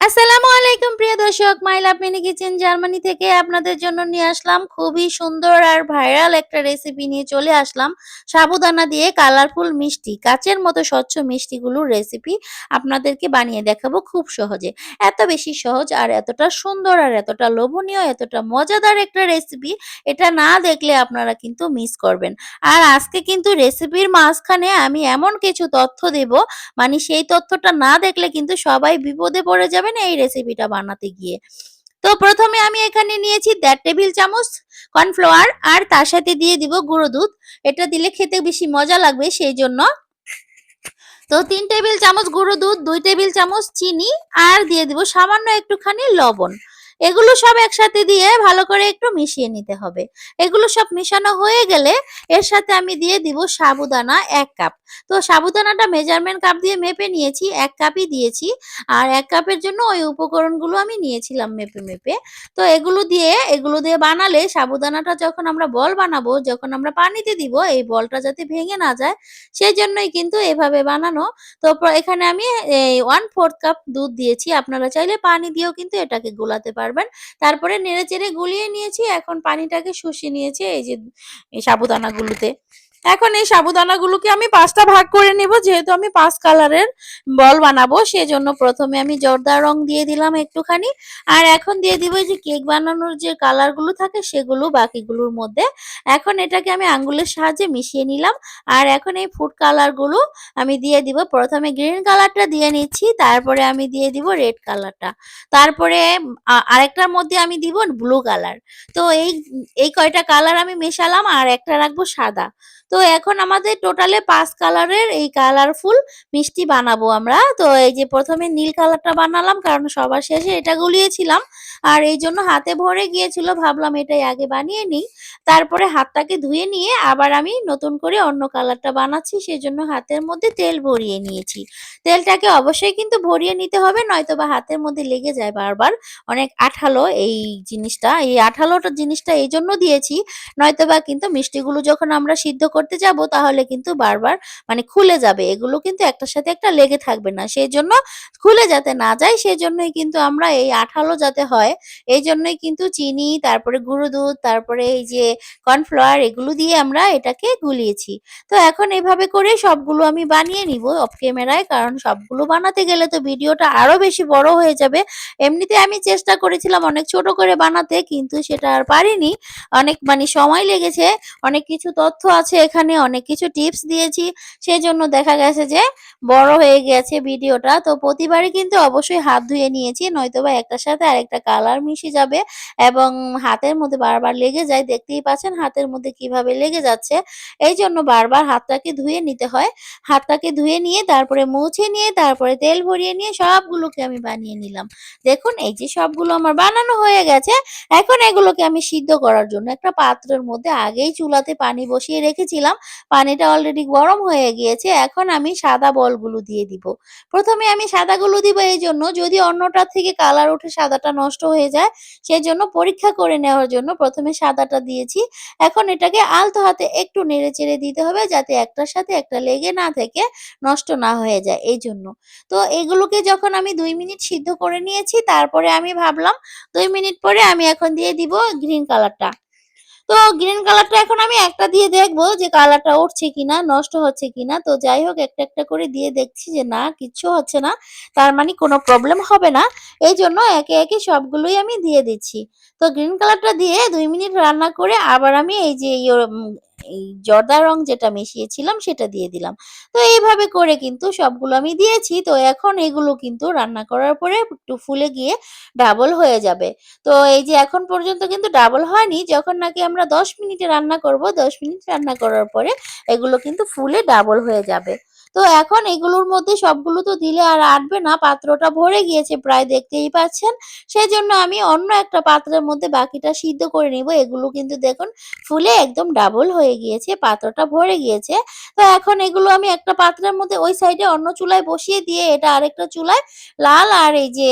আসসালামু আলাইকুম, প্রিয় দর্শক। My love mini kitchen Germany থেকে আপনাদের জন্য নিয়ে আসলাম খুবই সুন্দর আর ভাইরাল একটা রেসিপি নিয়ে চলে আসলাম। সাবুদানা দিয়ে কালারফুল মিষ্টি, কাচের মতো স্বচ্ছ মিষ্টিগুলোর রেসিপি আপনাদেরকে বানিয়ে দেখাবো খুব সহজে। এত বেশি সহজ আর এতটা সুন্দর আর এতটা লোভনীয়, এতটা মজাদার একটা রেসিপি এটা না দেখলে আপনারা কিন্তু মিস করবেন। আর আজকে কিন্তু রেসিপির মাঝখানে আমি এমন কিছু তথ্য দেব মানে সেই তথ্যটা না দেখলে কিন্তু সবাই বিপদে পড়ে যাবেন এই রেসিপিটা বানাতে গিয়ে। তো প্রথমে আমি এখানে নিয়েছি দেড় টেবিল চামচ কর্নফ্লাওয়ার আর তার সাথে দিয়ে দিব গুঁড়ো দুধ। এটা দিলে খেতে বেশি মজা লাগবে সেই জন্য। তো তিন টেবিল চামচ গুঁড়ো দুধ, দুই টেবিল চামচ চিনি আর দিয়ে দিব সামান্য একটুখানি লবণ। এগুলো সব একসাথে দিয়ে ভালো করে একটু মিশিয়ে নিতে হবে। এগুলো সব মিশানো হয়ে গেলে এর সাথে আমি দিয়ে দিব সাবুদানা এক কাপ। তো সাবুদানাটা মেজারমেন্ট কাপ দিয়ে মেপে নিয়েছি, এক কাপই দিয়েছি। আর এক কাপের জন্য ওই উপকরণগুলো আমি নিয়েছিলাম মেপে মেপে। তো এগুলো দিয়ে এগুলো দিয়ে বানালে সাবুদানাটা যখন আমরা বল বানাবো, যখন আমরা পানিতে দিব, এই বলটা যাতে ভেঙে না যায় সেই জন্যই কিন্তু এভাবে বানানো। তো এখানে আমি ওয়ান ফোর্থ কাপ দুধ দিয়েছি। আপনারা চাইলে পানি দিয়েও কিন্তু এটাকে গোলাতে পারবেন। তারপরে নেড়ে চেড়ে গুলিয়ে নিয়েছি। এখন পানিটাকে শুষিয়ে নিয়েছি এই যে সাবুদানাগুলোতে। এখন এই সাবুদানাগুলোকে আমি পাঁচটা ভাগ করে নেব, যেহেতু আমি পাঁচ কালারের বল বানাবো, সেজন্য প্রথমে আমি জর্দা রং দিয়ে দিলাম একটুখানি। আর এখন দিয়ে দিব যে কেক বানানোর যে কালারগুলো থাকে, সেগুলো বাকিগুলোর মধ্যে। এখন এটাকে আমি আঙ্গুলের সাহায্যে মিশিয়ে নিলাম। আর এখন এই ফুড কালারগুলো আমি দিয়ে দিব। প্রথমে গ্রিন কালারটা দিয়ে নিচ্ছি, তারপরে আমি দিয়ে দিব রেড কালারটা। তারপরে আরেকটার মধ্যে আমি দিব ব্লু কালার। তো এই এই কয়টা কালার আমি মেশালাম, আর একটা রাখব সাদা। তো এখন আমাদের টোটালে পাঁচ কালারের এই কালারফুল মিষ্টি বানাবো আমরা। তো এই যে প্রথমে নীল কালারটা বানালাম, কারণ সবার শেষে এটা গুলিয়েছিলাম। আর এই জন্য হাতে ভরে গিয়েছিল, ভাবলাম এটাই আগে বানিয়ে নিই। তারপরে হাতটাকে ধুয়ে নিয়ে আবার আমি নতুন করে অন্য কালারটা বানাচ্ছি, সেজন্য হাতের মধ্যে তেল ভরিয়ে নিয়েছি। তেলটাকে অবশ্যই কিন্তু ভরিয়ে নিতে হবে নয়তো বা হাতের মধ্যে লেগে যায় বারবার। অনেক আঠালো এই জিনিসটা, এই আঠালোটা জিনিসটা এই জন্য দিয়েছি নয়তো বা কিন্তু মিষ্টিগুলো যখন আমরা সিদ্ধ করতে যাব তাহলে কিন্তু বারবার মানে খুলে যাবে। এগুলো কিন্তু একটার সাথে একটা লেগে থাকবে না। সেই জন্য খুলে যাতে না যায় সেই জন্যই কিন্তু আমরা এই আঠালো যাতে হয় এই জন্যই কিন্তু চিনি, তারপরে গুঁড়ো দুধ, তারপরে এই যে কর্নফ্লাওয়ার, এগুলো দিয়ে আমরা এটাকে গুলিয়েছি। তো এখন এভাবে করে সবগুলো আমি বানিয়ে নিব অফ ক্যামেরায়, কারণ সবগুলো বানাতে গেলে তো ভিডিওটা আরও বেশি বড় হয়ে যাবে। এমনিতে আমি চেষ্টা করেছিলাম অনেক ছোট করে বানাতে, কিন্তু সেটা আর পারিনি। অনেক মানে সময় লেগেছে, অনেক কিছু তথ্য আছে এখানে অনেক কিছু টিপস দিয়েছি। সেজন্য দেখা গেছে যে বড় হয়ে গেছে ভিডিওটা। তো প্রতিবারই কিন্তু অবশ্যই হাত ধুয়ে নিয়েছি নয়তো বা একটার সাথে আরেকটা কালার মিশে যাবে এবং হাতের মধ্যে বারবার লেগে যায়। দেখতেই পাচ্ছেন হাতের মধ্যে কীভাবে লেগে যাচ্ছে। এই জন্য বারবার হাতটাকে ধুয়ে নিতে হয়। হাতটাকে ধুয়ে নিয়ে, তারপরে মুছে নিয়ে, তারপরে তেল ভরিয়ে নিয়ে সবগুলোকে আমি বানিয়ে নিলাম। দেখুন এই যে সবগুলো আমার বানানো হয়ে গেছে। এখন এগুলোকে আমি সিদ্ধ করার জন্য একটা পাত্রের মধ্যে আগেই চুলাতে পানি বসিয়ে রেখেছিলাম পানিটা অলরেডি গরম হয়ে গিয়েছে। এখন আমি সাদা বলগুলো দিয়ে দিব। প্রথমে আমি সাদাগুলো দিব এই জন্য। যদি অন্যটার থেকে কালার উঠে সাদাটা নষ্ট হয়ে যায় সেই জন্য পরীক্ষা করে নেওয়ার জন্য প্রথমে সাদাটা দিয়েছি। এখন এটাকে আলতো হাতে একটু নেড়ে চেড়ে দিতে হবে যাতে একটার সাথে একটা লেগে না থেকে নষ্ট না হয়ে যায় এই জন্য। তো এগুলোকে যখন আমি দুই মিনিট সিদ্ধ করে নিয়েছি, তারপরে আমি ভাবলাম দুই মিনিট পরে আমি এখন দিয়ে দিব গ্রিন কালারটা তো গ্রিন কালারটা এখন আমি একটা দিয়ে দেখব যে কালারটা উঠছে কিনা, নষ্ট হচ্ছে কিনা। তো যাই হোক, একটা একটা করে দিয়ে দেখছি যে না, কিছু হচ্ছে না। তার মানে কোনো প্রবলেম হবে না। এই জন্য একে একে সবগুলোই আমি দিয়ে দিচ্ছি। তো গ্রিন কালারটা দিয়ে দুই মিনিট রান্না করে আবার আমি এই যে এই জর্দা রং যেটা মিশিয়েছিলাম সেটা দিয়ে দিলাম। তো এইভাবে করে কিন্তু সবগুলো আমি দিয়েছি। তো এখন এগুলো কিন্তু রান্না করার পরে একটু ফুলে গিয়ে ডাবল হয়ে যাবে। তো এই যে এখন পর্যন্ত কিন্তু ডাবল হয়নি। যখন নাকি আমরা দশ মিনিটে রান্না করব, দশ মিনিট রান্না করার পরে এগুলো কিন্তু ফুলে ডাবল হয়ে যাবে। তো এখন এগুলোর মধ্যে সবগুলো তো দিলে আর আটবে না, পাত্রটা ভরে গিয়েছে প্রায় দেখতেই পাচ্ছেন। সেজন্য আমি অন্য একটা পাত্রের মধ্যে বাকিটা সিদ্ধ করে নিব। এগুলো কিন্তু দেখুন ফুলে একদম ডাবল হয়ে গিয়েছে, পাত্রটা ভরে গিয়েছে। তো এখন এগুলো আমি একটা পাত্রের মধ্যে ওই সাইডে অন্য চুলায় বসিয়ে দিয়ে এটা আরেকটা চুলায় লাল আর এই যে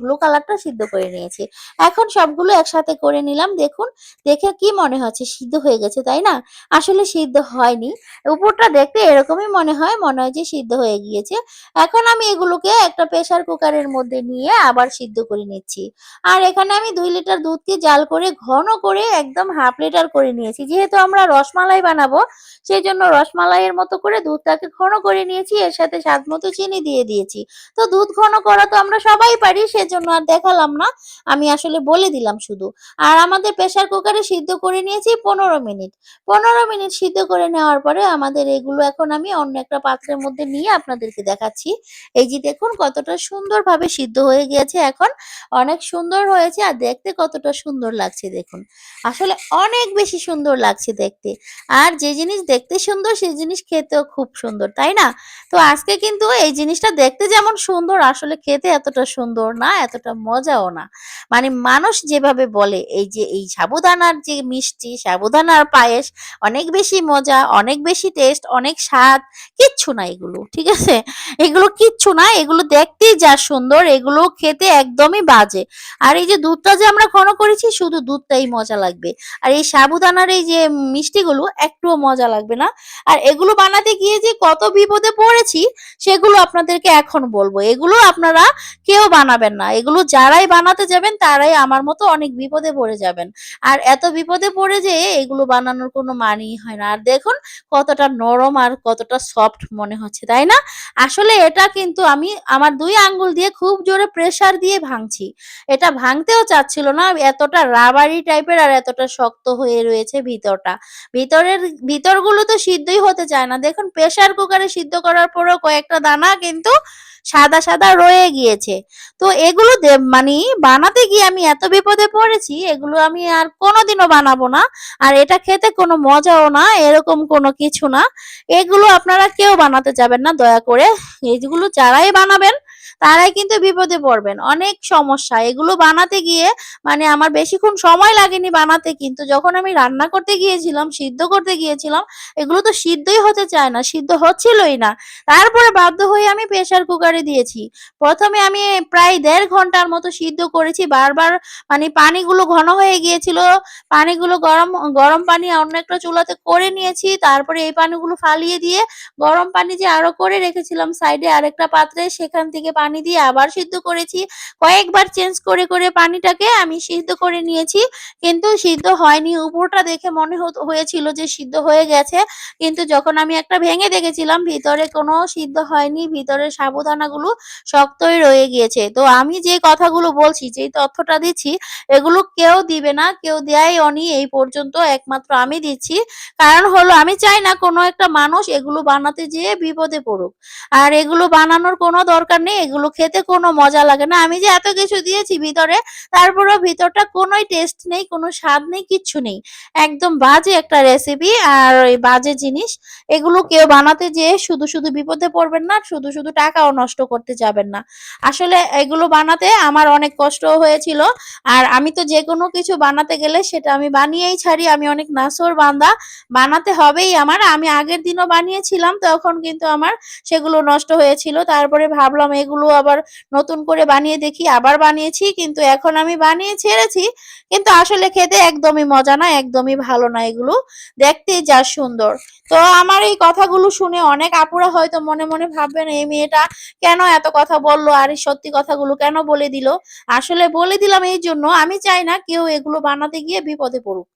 ব্লু কালারটা সিদ্ধ করে নিয়েছি। এখন সবগুলো একসাথে করে নিলাম। দেখুন, দেখে কি মনে হচ্ছে? সিদ্ধ হয়ে গেছে, তাই না? আসলে সিদ্ধ হয়নি। উপরটা দেখতে এরকমই মনে হয়, মনে মনে হয় যে সিদ্ধ হয়ে গিয়েছে। এখন আমি এগুলোকে একটা প্রেসার কুকারের মধ্যে নিয়ে আবার সিদ্ধ করে নিচ্ছি। আর এখানে আমি দুই লিটার দুধকে জাল করে ঘন করে একদম হাফ লিটার করে নিয়েছি। যেহেতু আমরা রসমালাই বানাবো সেই জন্য রসমালাইয়ের মতো করে দুধটাকে ঘন করে নিয়েছি। এর সাথে স্বাদ মতো চিনি দিয়ে দিয়েছি। তো দুধ ঘন করা তো আমরা সবাই পারি, সেজন্য আর দেখালাম না। আমি আসলে বলে দিলাম শুধু। আর আমাদের প্রেসার কুকারে সিদ্ধ করে নিয়েছি পনেরো মিনিট। পনেরো মিনিট সিদ্ধ করে নেওয়ার পরে আমাদের এগুলো এখন আমি অন্য একটা পাত্রের মধ্যে নিয়ে আপনাদেরকে দেখাচ্ছি। এই যে দেখুন কতটা সুন্দরভাবে সিদ্ধ হয়ে গিয়েছে এখন। অনেক সুন্দর হয়েছে আর দেখতে কতটা সুন্দর লাগছে দেখুন। আসলে অনেক বেশি সুন্দর লাগছে দেখতে। আর যে জিনিস দেখতে সুন্দর সেই জিনিস খেতেও খুব সুন্দর, তাই না? তো আজকে কিন্তু এই জিনিসটা দেখতে যেমন সুন্দর, আসলে খেতে এতটা সুন্দর না, এতটা মজাও না। মানে মানুষ যেভাবে বলে, এই যে এই সাবুদানার যে মিষ্টি, সাবুদানার পায়েস, অনেক বেশি মজা, অনেক বেশি টেস্ট, অনেক স্বাদ, কিচ্ছু না এগুলো, ঠিক আছে? এগুলো কিচ্ছু না, এগুলো দেখতেই যা সুন্দর, এগুলো খেতে একদমই বাজে। আর এই যে দুধটা যে আমরা ঘন করেছি, শুধু দুধটাই মজা লাগবে। আর এই সাবুদানার এই যে মিষ্টিগুলো, একটুও মজা লাগবে না। আর এগুলো বানাতে গিয়ে যে কত বিপদে পড়েছি, সেগুলো আপনাদেরকে এখন বলব। এগুলো আপনারা কেউ বানাবেন না। এগুলো যারাই বানাতে যাবেন, তারাই আমার মতো অনেক বিপদে পড়ে যাবেন। আর এত বিপদে পড়ে যে এগুলো বানানোর কোনো মানেই হয় না। আর দেখুন, কতটা নরম আর কতটা সফট মনে হচ্ছে, তাই না? আসলে এটা কিন্তু আমি আমার দুই আঙ্গুল দিয়ে খুব জোরে প্রেসার দিয়ে ভাঙছি। এটা ভাঙতেও চাচ্ছিল না, এতটা রাবারি টাইপের আর এতটা শক্ত হয়ে রয়েছে ভিতরটা। ভিতরের, ভিতরগুলো তো সিদ্ধই হতে চায় না। দেখুন প্রেসার কুকারে সিদ্ধ করার পরেও কয়েকটা দানা কিন্তু সাদা সাদা রয়ে গিয়েছে। তো এগুলো মানে বানাতে গিয়ে আমি এত বিপদে পড়েছি, এগুলো আমি আর কোনোদিনও বানাবো না। আর এটা খেতে কোনো মজাও না, এরকম কোনো কিছু না। এগুলো আপনারা কেউ বানাতে যাবেন না, দয়া করে। এইগুলো যারাই বানাবেন তারাই কিন্তু বিপদে পড়বেন। অনেক সমস্যা। এগুলো বানাতে গিয়ে মানে আমার বেশিক্ষণ সময় লাগেনি বানাতে, কিন্তু যখন আমি রান্না করতে গিয়েছিলাম, সিদ্ধ করতে গিয়েছিলাম, এগুলো তো সিদ্ধই হতে চায় না, সিদ্ধ হচ্ছিলই না। তারপরে বাধ্য হয়ে আমি প্রেসার কুকারে দিয়েছি। প্রথমে আমি প্রায় দেড় ঘণ্টার মতো সিদ্ধ করেছি। বারবার মানে পানিগুলো ঘন হয়ে গিয়েছিল। পানিগুলো গরম গরম পানি অন্য একটা চুলাতে করে নিয়েছি। তারপরে এই পানিগুলো ফালিয়ে দিয়ে গরম পানি যে আরও করে রেখেছিলাম, সাইডে আরেকটা পাত্রে, সেখান থেকে পানি দিয়ে আবার সিদ্ধ করেছি। কয়েকবার চেঞ্জ করে করে পানিটাকে আমি সিদ্ধ করে নিয়েছি। কিন্তু সিদ্ধ হয়নি। উপরটা দেখে মনে হয়েছিল যে সিদ্ধ হয়ে গেছে। কিন্তু যখন আমি একটা ভেঙে দেখেছিলাম, ভিতরে কোনো সিদ্ধ হয়নি। ভিতরে সাবুদানাগুলো শক্তই রয়ে গিয়েছে। তো আমি যে কথাগুলো বলছি যেই তথ্যটা দিচ্ছি, এগুলো কেউ দিবে না। কেউ দেয় অনি। এই পর্যন্ত একমাত্র আমি দিচ্ছি। কারণ হলো, আমি চাই না কোনো একটা মানুষ এগুলো বানাতে যেয়ে বিপদে পড়ুক। আর এগুলো বানানোর কোনো দরকার নেই। খেতে কোনো মজা লাগে না। আমি যে এত কিছু দিয়েছি ভিতরে, তারপরেও ভিতরটা কোনোই টেস্ট নেই, কোনো স্বাদ নেই, কিচ্ছু নেই। একদম বাজে একটা রেসিপি আর ওই বাজে জিনিস। এগুলো কেউ বানাতে যেয়ে শুধু শুধু বিপদে পড়বেন না, শুধু শুধু টাকাও নষ্ট করতে যাবেন না। আসলে এগুলো বানাতে আমার অনেক কষ্ট হয়েছিল আর আমি তো যে কোনো কিছু বানাতে গেলে সেটা আমি বানিয়েই ছাড়ি। আমি অনেক নাসর বান্দা, বানাতে হবেই আমার। আমি আগের দিনও বানিয়েছিলাম, তখন কিন্তু আমার সেগুলো নষ্ট হয়েছিল। তারপরে ভাবলাম এগুলো আবার নতুন করে বানিয়ে দেখি, আবার বানিয়েছি, কিন্তু এখন আমি বানিয়ে ছেড়েছি, কিন্তু আসলে খেতে একদমই মজা না, একদমই ভালো না এগুলো। দেখতেই যা সুন্দর। তো আমার এই কথাগুলো শুনে অনেক আপুরা হয়তো মনে মনে ভাববেন, এই মেয়েটা কেন এত কথা বলল? আর এই সত্যি কথাগুলো কেন বলে দিল? আসলে বলে দিলাম এই জন্য, আমি চাই না কেউ এগুলো বানাতে গিয়ে বিপদে পড়ুক।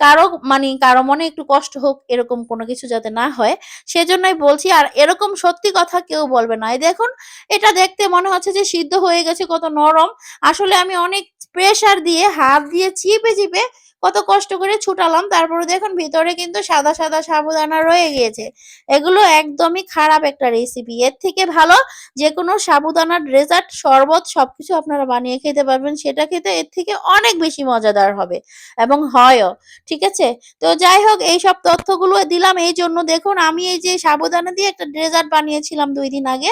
কারও মানে কারও মনে একটু কষ্ট হোক এরকম কোনো কিছু যাতে না হয়, সেজন্যই বলছি। আর এরকম সত্যি কথা কেউ বলবে না। এই দেখুন, এটা দেখতে মনে হচ্ছে যে সিদ্ধ হয়ে গেছে কত নরম। আসলে আমি অনেক প্রেসার দিয়ে, হাত দিয়ে চিপে চিপে কত কষ্ট করে ছুটালাম। তারপরে দেখুন ভিতরে কিন্তু সাদা সাদা সাবুদানা রয়ে গিয়েছে। এগুলো একদমই খারাপ একটা রেসিপি এর থেকে ভালো যে কোনো সাবুদানার ডেজার্ট শরবত সবকিছু আপনারা বানিয়ে খেতে পারবেন। সেটা খেতে এর থেকে অনেক বেশি মজাদার হবে এবং হয়ও, ঠিক আছে? তো যাই হোক এই সব তথ্যগুলো দিলাম। এই জন্য দেখুন, আমি এই যে সাবুদানা দিয়ে একটা ডেজার্ট বানিয়েছিলাম দুই দিন আগে,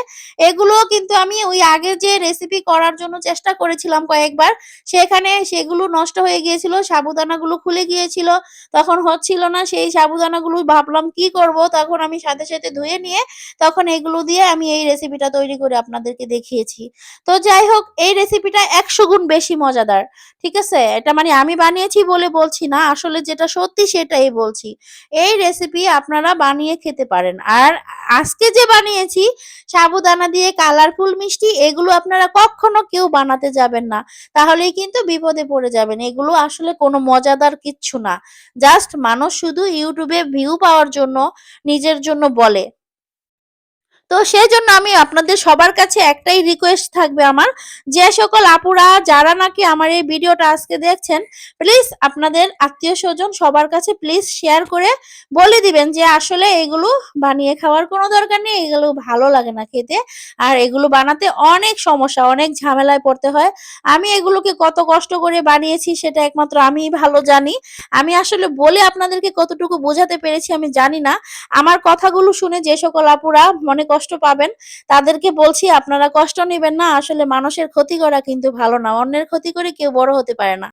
এগুলোও কিন্তু আমি ওই আগে যে রেসিপি করার জন্য চেষ্টা করেছিলাম কয়েকবার, সেখানে সেগুলো নষ্ট হয়ে গিয়েছিল। সাবুদানা সাবুদানাগুলো খুলে গিয়েছিল। তখন হচ্ছিল না সেই সাবুদানাগুলো, ভাবলাম কি করব? তখন আমি সাথে সাথে ধুয়ে নিয়ে তখন এগুলো দিয়ে আমি এই রেসিপিটা তৈরি করে আপনাদেরকে দেখিয়েছি। তো যাই হোক, এই রেসিপিটা একশো গুণ বেশি মজাদার, ঠিক আছে? এটা মানে আমি বানিয়েছি বলে বলছি না, আসলে যেটা সত্যি সেটাই বলছি। এই রেসিপি আপনারা বানিয়ে খেতে পারেন। আর আজকে যে বানিয়েছি, সাবুদানা দিয়ে কালারফুল মিষ্টি, এগুলো আপনারা কখনো কেউ বানাতে যাবেন না। তাহলেই কিন্তু বিপদে পড়ে যাবেন। এগুলো আসলে কোনো মজাদার কিচ্ছু না। জাস্ট মানুষ শুধু ইউটিউবে ভিউ পাওয়ার জন্য, নিজের জন্য বলে। তো সেই জন্য আমি আপনাদের সবার কাছে একটাই রিকোয়েস্ট থাকবে আমার, যে সকল আপুরা যারা নাকি আমার এই ভিডিওটা আজকে দেখছেন প্লিজ আপনাদের আত্মীয় স্বজন সবার কাছে প্লিজ শেয়ার করে বলে দিবেন যে আসলে এগুলো বানিয়ে খাওয়ার কোনো দরকার নেই, এগুলো ভালো লাগে না খেতে আর এগুলো বানাতে অনেক সমস্যা, অনেক ঝামেলায় পড়তে হয়। আমি এগুলোকে কত কষ্ট করে বানিয়েছি সেটা একমাত্র আমিই ভালো জানি। আমি আসলে বলে আপনাদেরকে কতটুকু বোঝাতে পেরেছি আমি জানি না। আমার কথাগুলো শুনে যে সকল আপুরা মনে কষ্ট পাবেন। তাদেরকে বলছি, আপনারা কষ্ট নেবেন না। আসলে মানুষের ক্ষতি করা কিন্তু ভালো না। অন্যের ক্ষতি করে কেউ বড় হতে পারে না।